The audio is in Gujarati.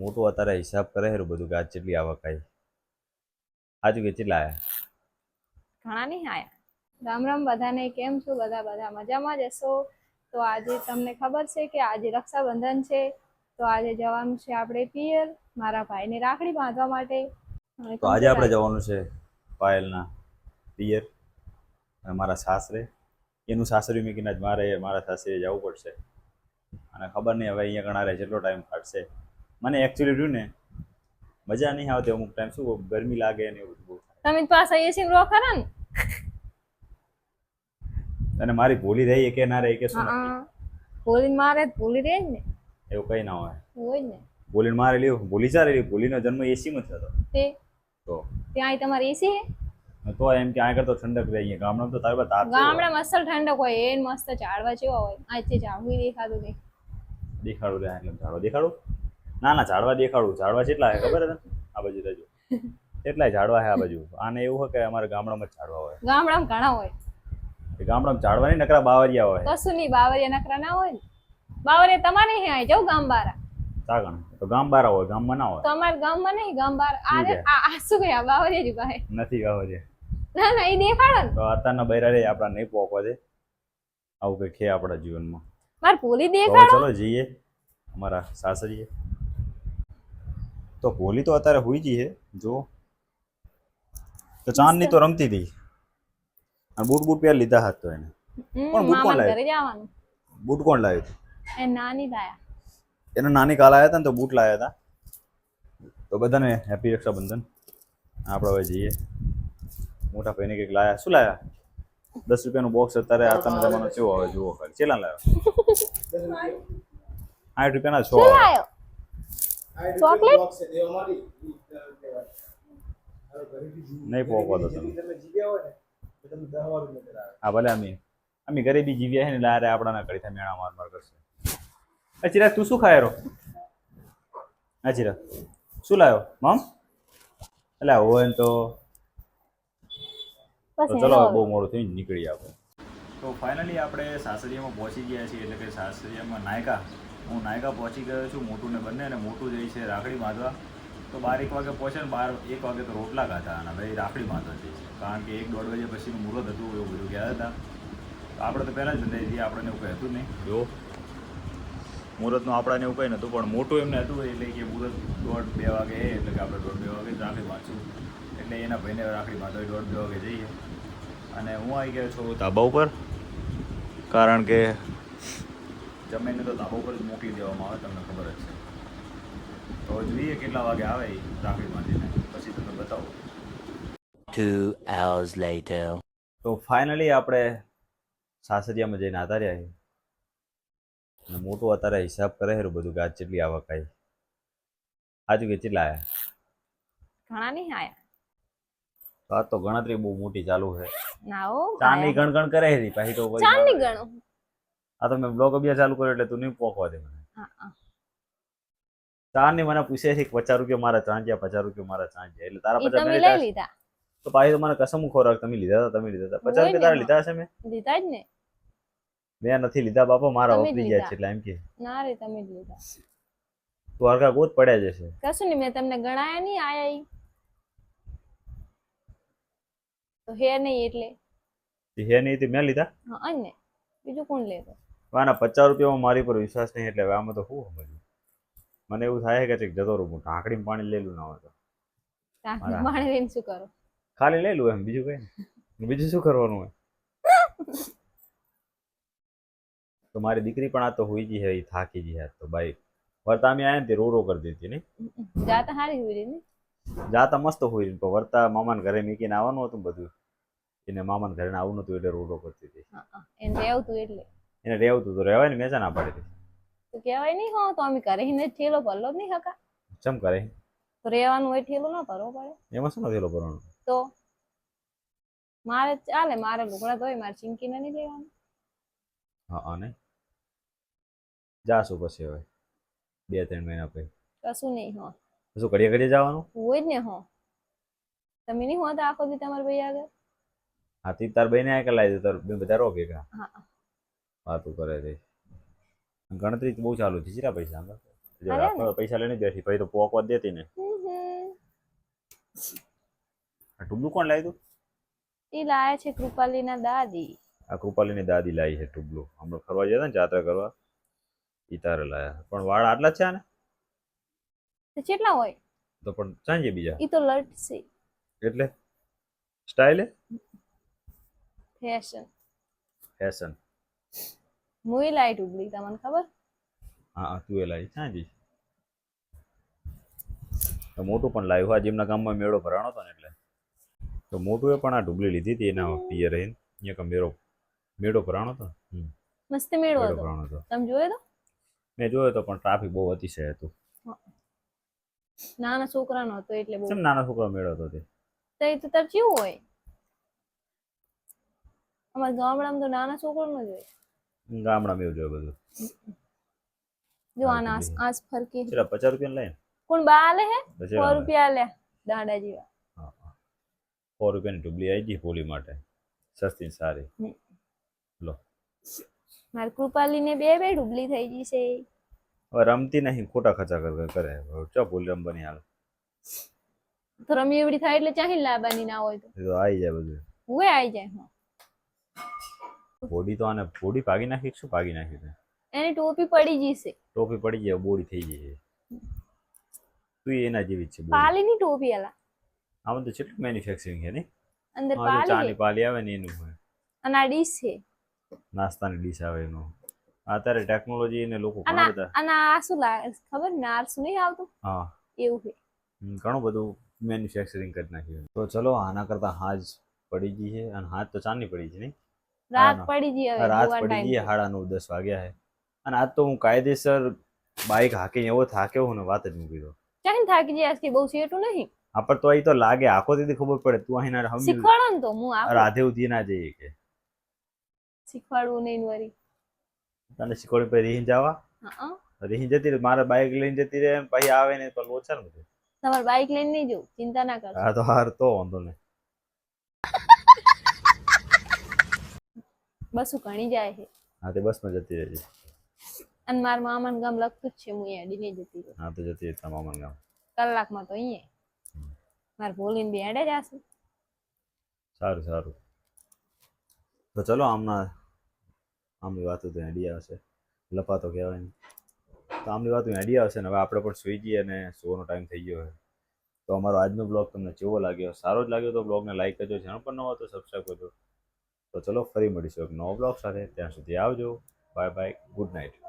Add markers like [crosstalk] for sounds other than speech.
મોટું અત્યારે હિસાબ કરે છે બધું કે આજ કેટલી આવક આવી. આજ કે કેટલા આવ્યા ઘણા નહીં આયા. રામ રામ બધાને કેમ છો? બધા બધા મજામાં જ હશો? તો આજે તમને ખબર છે કે આજે રક્ષાબંધન છે. તો આજે જવાનું છે આપણે પિયર મારા ભાઈને રાખડી બાંધવા માટે. તો આજે આપણે જવાનું છે પાયલના પિયર અને મારા સાસરે. એનું સાસરી મૂકીને જ મારે મારા સાસરે જવું પડશે. અને ખબર નહીં હવે અહીંયા ઘણા રહે જેટલો ટાઈમ કાઢશે. મને એકચ્યુઅલી રહ્યું ને મજા નહીં આવતી અમુક ટાઈમ શું ગરમી લાગે ને એવું બહુ. તમે પાસે એસી રો ખરા ને? અને મારી ભૂલી રહી કે ના રહી કે શું ભૂલી મારે ભૂલી રહી ને. એવું કઈ ના હોય. હોય ને. ભૂલીને મારે લ્યો ભૂલી ચાલે લ્યો ભૂલીનો જન્મ એસીમાં થતો તે? તો. ત્યાં તમારે એસી તો એમ કે આ કરતો ઠંડક રહી ગામડામાં તો તારે તાપ ગામડા મસ્ત ઠંડક હોય એ મસ્ત ઝાડવા જેવા હોય. આજે ઝાડવું દેખાતું નહીં દેખાડું રે એટલે ઝાડવા દેખાડું? ના ના ઝાડવા દેખાડું. ઝાડવા કેટલા છે ખબર છે આ બાજુ રજુ [laughs] એટલા ઝાડવા છે આ બાજુ. આને એવું હોય કે અમારા ગામડામાં જ ઝાડવા હોય. ગામડામાં ઘણા હોય. ગામડામાં ઝાડવા નહીં નકરા બાવરિયા હોય. કશું નહીં બાવરિયા નકરા ના હોય ને. બાવરિયા તમારે હે આય જાવ ગામ બારા સાગણ તો ગામ બારા હોય ગામમાં ના હોય. તમાર ગામ ગામમાં નહીં ગામ બાર આ આ શું ગયા બાવરિયા જ પાસે નથી ગાવરિયા ના ના એ દેખાડો તો અત્યારના બૈરા રે આપડા નહીં પોકો દે. આવું કંઈક ખે આપણા જીવનમાં? મારે ભૂલી દેખાડો. ચલો જઈએ અમારા સાસરીએ. તો કોહલી તો અત્યારે હોઈ જઈએ જો. તો ચાંદની તો રમતી હતી. અને બૂટ બૂટ પહેર લીધા હતા તો એને. પણ બૂટ કોણ લાવ્યું? બૂટ કોણ લાવ્યું હતું? એ નાની લાયા એને નાની કાલ આવ્યા હતા ને તો બૂટ લાવ્યા હતા. તો બધાને હેપી રક્ષાબંધન. આપણે હવે જઈએ. મોટા ભાઈને કંઈક લાયા. શું લાયા? દસ રૂપિયાનું બોક્સ અત્યારે આ તમે જમાનો કેવો આવે? જુઓ ખાલી. ચેલા લાવ્યો [laughs] આઠ રૂપિયાના છો ચોકલેટ નહીં તો તમે. હા ભલે અમે. અમે ઘરે બી જીવ્યા છે ને લારે આપણા ના કરી મેળા માર માર કરશે. અચિરા તું શું ખાય રો? હા ચિરાગ. શું લાવ્યો? મમ? એટલે હોય ને તો બસ ચલો બહુ મોડું થઈ નીકળી આપણે તો ફાઇનલી આપણે સાસરીયામાં પહોંચી ગયા છીએ એટલે કે સાસરીયામાં નાયકા હું નાયકા પહોંચી ગયો છું મોટું ને બંને અને મોટું જઈ છે રાખડી બાંધવા. તો બાર એક વાગે પહોંચે ને બાર એક વાગે તો રોટલા ખાતા અને ભાઈ રાખડી બાંધવા જઈએ છે કારણ કે એક દોઢ વાગે પછીનું મુહૂર્ત હતું એવું બધું ગયા હતા. તો આપણે તો પહેલાં જ બંધાઈ દઈએ આપણને એવું કંઈ હતું નહીં. જો મુહૂર્તનું આપણાને એવું કંઈ નહોતું પણ મોટું એમને હતું એટલે કે મુહૂર્ત દોઢ બે વાગે એટલે કે આપણે દોઢ બે વાગે જ રાખડી બાંધશું. એટલે એના ભાઈને રાખડી બાંધવા દોઢ બે વાગે જઈએ. અને હું આવી ગયો છું. ધાબા ઉપર? કારણ કે જમીનને તો ધાબા ઉપર જ મોકલી દેવામાં આવે તમને ખબર જ છે. તો જોઈએ કેટલા વાગે આવે એ રાખડી બાંધીને પછી તમને બતાવું. Two hours later. તો ફાઇનલી આપણે સાસરિયામાં જઈને આતા રહ્યા અને મોટું અત્યારે હિસાબ કરે છે બધું કે આજ કેટલી આવક આવી. આજુ કે કેટલા આવ્યા ઘણા નહીં આયા? તો આ તો ગણતરી બહુ મોટી ચાલુ છે. ના ઓ ચાની ગણગણ કરે છે પછી તો ચાંદની ગણો. આ તો મેં બ્લોગ અભ્યાસ ચાલુ કર્યો એટલે તું નહીં પોખવા દે મને. ચાર હા. મને પૂછે છે પચાસ રૂપિયા મારા ચાંચ્યા પચાસ રૂપિયા મારા ચાંચ્યા એટલે તારા પચાસ મેં લઈ લીધા લીધા. તો પાછી મને કસમ ખોરાક તમે લીધા હતા તમે લીધા હતા. પચાસ રૂપિયા તારા લીધા હશે મેં? લીધા જ ને. મેં નથી લીધા બાપા મારા વપરી ગયા છે એટલે એમ કે. ના રે તમે લીધા. તું હરખા ગોત પડ્યા જશે કશું નહીં મેં તમને ગણાયા નહીં આયા ઈ. તો હે નહીં એટલે? હે નહીં તે મેં લીધા? હા અન ને બીજું કોણ લેતો? આના પચાસ રૂપિયામાં મારી પર વિશ્વાસ નહીં એટલે હવે આમાં તો શું સમજવું મને એવું થાય કે ચેક જતો રહું હું ઢાંકડીમાં પાણી લઈ લઉં ના હોય તો. પાણી લઈને શું કરો? ખાલી લઈ લઉં એમ બીજું કઈ બીજું શું કરવાનું હોય? તો મારી દીકરી પણ આ તો હોઈ ગઈ હે એ થાકી ગઈ હે તો ભાઈ વર્તા અમે આયા ને રો રો કરી દીધી નહીં? જાતા હારી હોઈ રહી ને? જાતા મસ્ત હોઈ રહી પણ વર્તા મામાને ઘરે મીકીને આવવાનું હતું બધું. એને મામાને ઘરે આવવું નતું એટલે રો રો કરતી હતી. એને રહેવતું એટલે. એને રહેવતું તો રહેવાય ને મેં ના પાડી દીધી? તો કહેવાય નહીં હો તો અમે કરે ને ઠેલો ભરલો જ નહીં હકા. ચમ કરે તો રહેવાનું હોય ઠેલો ના ભરવો પડે. એમાં શું ઠેલો ભરવાનો? તો મારે ચાલે મારે લુગડા ધોઈ મારે ચીંકીને નહીં લેવાનું. હા અને? જાશું પછી હવે બે ત્રણ મહિના પછી. કશું નહીં હો. કશું ઘડીએ ઘડીએ જવાનું? હોય જ ને હો. તમે નહીં હોતા આખો દી તમારા ભાઈ આગળ? હા તી તાર બહેને આ લાવી દે તાર બે બધા રો ભેગા હા. વાતું કરે છે. ગણતરી બહુ ચાલુ છે ચીરા પૈસા આખો પૈસા લઈને બેઠી પછી તો પોકવા દેતી ને. ટુબલું કોણ લાવ્યું તું? ઈ લાયા છે કૃપાલીના દાદી. આ કૃપાલીની દાદી લાવી છે ટુબલું. હમણાં ફરવા જતા ને જાત્રા કરવા. ઈ તારે લાયા. પણ વાળ આટલા છે ને તો કેટલા હોય? તો પણ સાંજે બીજા. ઈ તો લટશે. એટલે? સ્ટાઇલ? ફેશન. ફેશન. મુઈ લાઈટ ઉગલી તમને ખબર? હા તું એ લાવી સાંજી તો મોટું પણ લાવ્યું હા જેમના ગામમાં મેળો ભરાણો હતો ને એટલે. તો મોટું એ પણ આ ઢુબલી લીધી હતી એના પિયર રહીને. અહીંયા મેળો મેળો ભરાણો હતો? મસ્ત મેળો હતો. ભરાણો હતો. તમે જોયો તો? મેં જોયો તો પણ ટ્રાફિક બહુ અતિશય હતું. નાના છોકરાનો હતો એટલે બહુ. નાના છોકરા મેળો હતો તે? તો એ તો તાર કેવું હોય. અમારા ગામડામાં તો નાના છોકરાનો જ હોય. ગામડામાં મેં જોયું બધું. જો આ આના આસ ફરકે ચલા પચાસ રૂપિયા લઈને કોણ બા લે હે? પછી સો રૂપિયા લે દાંડા જીવા. હા, હા. સો રૂપિયાની ડુબલી આવી ગઈ હોલી માટે. સસ્તી સારી. લો. મારી કૃપાલીને બે બે ડુબલી થઈ ગઈ છે. હવે રમતી નહીં ખોટા ખર્ચા કર કર ચો ભૂલ રમવાની હાલ. તો રમી એવડી થાય એટલે ચાહી લાવવાની ના હોય તો. આવી જાય બધું. હું આવી જાય હા. બોડી તો આને બોડી ભાગી નાખી શું ભાગી નાખી તે એની ટોપી પડી ગઈ છે. ટોપી પડી જાય બોડી થઈ જાય તું એના જેવી છે. પાલીની ટોપી એલા આમાં તો કેટલું મેન્યુફેક્ચરિંગ છે ને અંદર પાલી ચાની પાલી આવે ને એનું હોય અને આ ડીશ છે. નાસ્તાની ડીશ આવે એનું. અત્યારે ટેકનોલોજી ને લોકો ઘણા બધા અને આ શું લાગે ખબર ને? આરસું નહીં આવતું? હા. એવું છે. ઘણું બધું મેન્યુફેક્ચરિંગ કરી નાખ્યું. તો ચલો આના કરતા હાજ પડી ગઈ છે અને હાથ તો ચાંદની પડી છે નહીં? રાત પડી ગઈ હવે રાત પડી ગઈ હાડા નવ દસ વાગ્યા હે. અને આજ તો હું કાયદેસર બાઇક હાકીને એવો થાક્યો હું ને વાત જ મૂકી દો ચાહીને થાકી જાય કે બહુ સેટું નહીં. આ પર તો અહીં તો લાગે આખો દીદી ખબર પડે તું અહીં ના સમજી શીખવાડો ને તો હું આ રાધે ઉધી ના જઈએ કે. શીખવાડવું નહીં વરી. તને શીખવાડી પછી રહી જવા હા રીહીન જતી રહે મારા બાઇક લઈને જતી રહે ને પછી આવે ને તો લોચર બધું. તમારે બાઇક લઈને નહીં જવું? ચિંતા ના કરશો. હા તો હાર તો વાંધો નહીં. બસું ઘણી જાય છે. હા તે બસમાં જતી રહેજે અને મારા મામાન ગામ લગતું જ છે હું અહીંયા ડીને જતી રહું. હા તો જતી રહે મામાન ગામ. કલાકમાં તો અહીંયા. મારે ભોલીને બેડે જ હશે સારું સારું. તો ચલો આમના આમની વાતો તો હેડી આવશે. લપાતો કહેવાય ને તો આમની વાતો હેડી આવશે ને હવે આપણે પણ સુઈ જઈએ અને સુવાનો ટાઈમ થઈ ગયો છે. તો અમારો આજનો બ્લોગ તમને કેવો લાગ્યો? સારો જ લાગ્યો તો બ્લોગને લાઈક કરજો ચેનલ પર ન હોય તો સબસ્ક્રાઈબ કરજો. તો ચલો ફરી મળીશું એક નવો બ્લોગ સાથે. ત્યાં સુધી આવજો. Bye bye good night